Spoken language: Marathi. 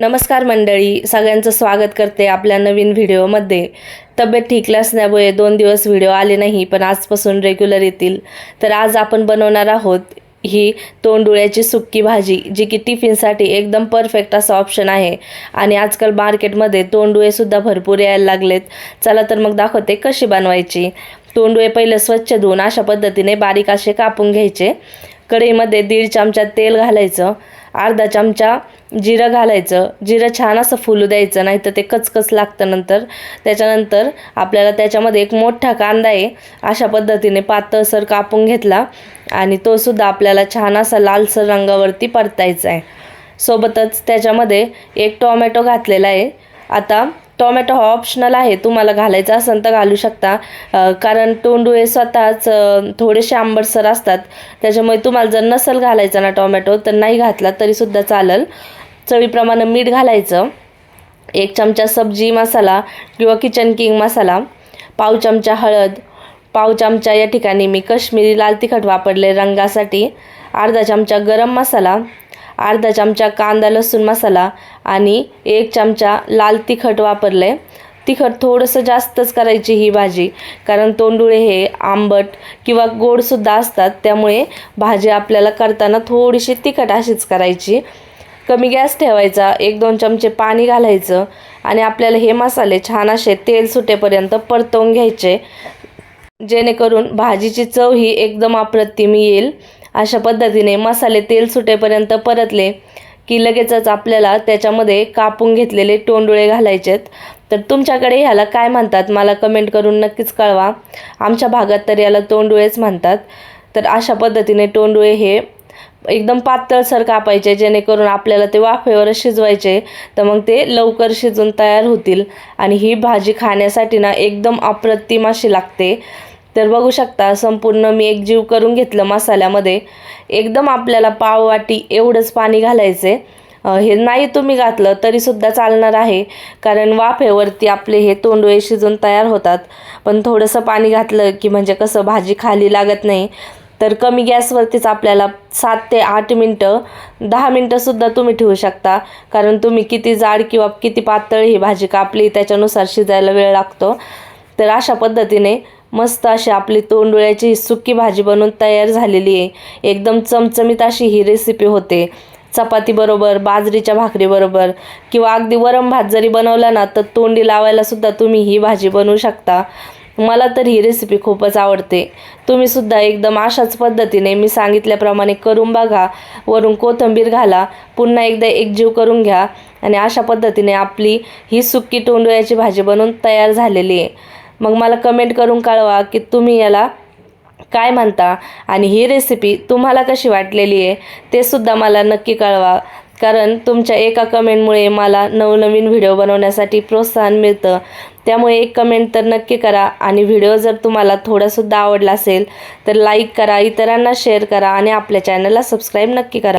नमस्कार मंडळी सगळ्यांचं स्वागत करते आपल्या नवीन व्हिडिओमध्ये. तब्येत ठीक नसल्यामुळे दोन दिवस व्हिडिओ आले नाही पण आजपासून रेग्युलर येतील. तर आज आपण बनवणार आहोत ही तोंडुळ्याची सुक्की भाजी जी की टिफिनसाठी एकदम परफेक्ट असा ऑप्शन आहे. आणि आजकाल मार्केटमध्ये तोंडुळेसुद्धा भरपूर यायला लागलेत. चला तर मग दाखवते कशी बनवायची. तोंडुळे पहिले स्वच्छ धुवून अशा पद्धतीने बारीक असे कापून घ्यायचे. कढईमध्ये दीड चमचा तेल घालायचं. अर्धा चमचा जिरं घालायचं जिरं छान असं फुलू द्यायचं नाही तर ते कचकच लागतं नंतर. त्याच्यानंतर आपल्याला त्याच्यामध्ये एक मोठा कांदा आहे अशा पद्धतीने पातळसर कापून घेतला आणि तो सुद्धा आपल्याला छान असा लालसर रंगावरती परतायचा आहे. सोबतच त्याच्यामध्ये एक टोमॅटो घातलेला आहे. आता टोमॅटो हा ऑप्शनल आहे तुम्हाला घालायचा असेल तर घालू शकता. कारण कारण हे स्वतःच थोडेसे आंबटसर असतात. त्याच्यामुळे तुम्हाला जर नसेल घालायचा ना टोमॅटो तर नाही घातला तरीसुद्धा चालेल. चवीप्रमाणे मीठ घालायचं. एक चमचा सब्जी मसाला किंवा किचन किंग मसाला. पाव चमचा हळद. पाव चमचा या ठिकाणी मी कश्मीरी लाल तिखट वापरले रंगासाठी. अर्धा चमचा गरम मसाला. अर्धा चमचा कांदा लसूण मसाला आणि एक चमचा लाल तिखट वापरले. तिखट थोडंसं जास्तच करायची ही भाजी कारण तोंडुळे हे आंबट किंवा गोडसुद्धा असतात. त्यामुळे भाजी आपल्याला करताना थोडीशी तिखट अशीच करायची. कमी गॅस ठेवायचा एक दोन चमचे पाणी घालायचं आणि आपल्याला हे मसाले छान असे तेल सुटेपर्यंत परतवून घ्यायचे. जेणेकरून भाजीची चव ही एकदम अप्रतिम येईल. अशा पद्धतीने मसाले तेल सुटेपर्यंत परतले की लगेचच आपल्याला त्याच्यामध्ये कापून घेतलेले टोंडुळे घालायचेत. तर तुमच्याकडे ह्याला काय म्हणतात मला कमेंट करून नक्कीच कळवा. आमच्या भागात तर याला तोंडुळेच म्हणतात. तर अशा पद्धतीने टोंडुळे हे एकदम पातळसर कापायचे जेणेकरून आपल्याला ते वाफेवरच शिजवायचे. तर मग ते लवकर शिजून तयार होतील. आणि ही भाजी खाण्यासाठी ना एकदम अप्रतिम अशी लागते. तर बघू शकता संपूर्ण मी एक जीव करून घेतलं मसाल्यामध्ये. एकदम आपल्याला पाववाटी एवढंच पाणी घालायचे. हे नाही तुम्ही घातलं तरीसुद्धा चालणार आहे. कारण वाफेवरती आपले हे तोंडवे शिजून तयार होतात. पण थोडंसं पाणी घातलं की म्हणजे कसं भाजी खाली लागत नाही. तर कमी गॅसवरतीच आपल्याला सात ते आठ मिनटं दहा मिनटंसुद्धा तुम्ही ठेवू शकता. कारण तुम्ही किती जाड किंवा किती पातळ ही भाजी कापली त्याच्यानुसार शिजायला वेळ लागतो. तर अशा पद्धतीने मस्त अशी आपली तोंडुळ्याची ही सुकी भाजी बनवून तयार झालेली आहे. एकदम चमचमीत अशी ही रेसिपी होते. चपातीबरोबर बाजरीच्या भाकरीबरोबर किंवा अगदी वरम भात जरी बनवला ना तर तोंडी लावायलासुद्धा तुम्ही ही भाजी बनवू शकता. मला तर ही रेसिपी खूपच आवडते. तुम्हीसुद्धा एकदम अशाच पद्धतीने मी सांगितल्याप्रमाणे करून बघा. वरून कोथिंबीर घाला. पुन्हा एकदा एकजीव करून घ्या. आणि अशा पद्धतीने आपली ही सुक्की तोंडुळ्याची भाजी बनवून तयार झालेली आहे. मग मला कमेंट करून कळवा की तुम्ही याला काय म्हणता? आणि ही रेसिपी तुम्हाला कशी वाटलेली आहे? ते सुद्धा मला नक्की कळवा. कारण तुमच्या एका कमेंटमुळे मला नवनवीन व्हिडिओ बनवण्यासाठी प्रोत्साहन मिळतं. त्यामुळे एक कमेंट तर नक्की करा आणि व्हिडिओ जर तुम्हाला थोडासुद्धा आवडला असेल तर लाईक करा इतरांना शेअर करा आणि आपल्या चॅनलला सबस्क्राईब नक्की करा.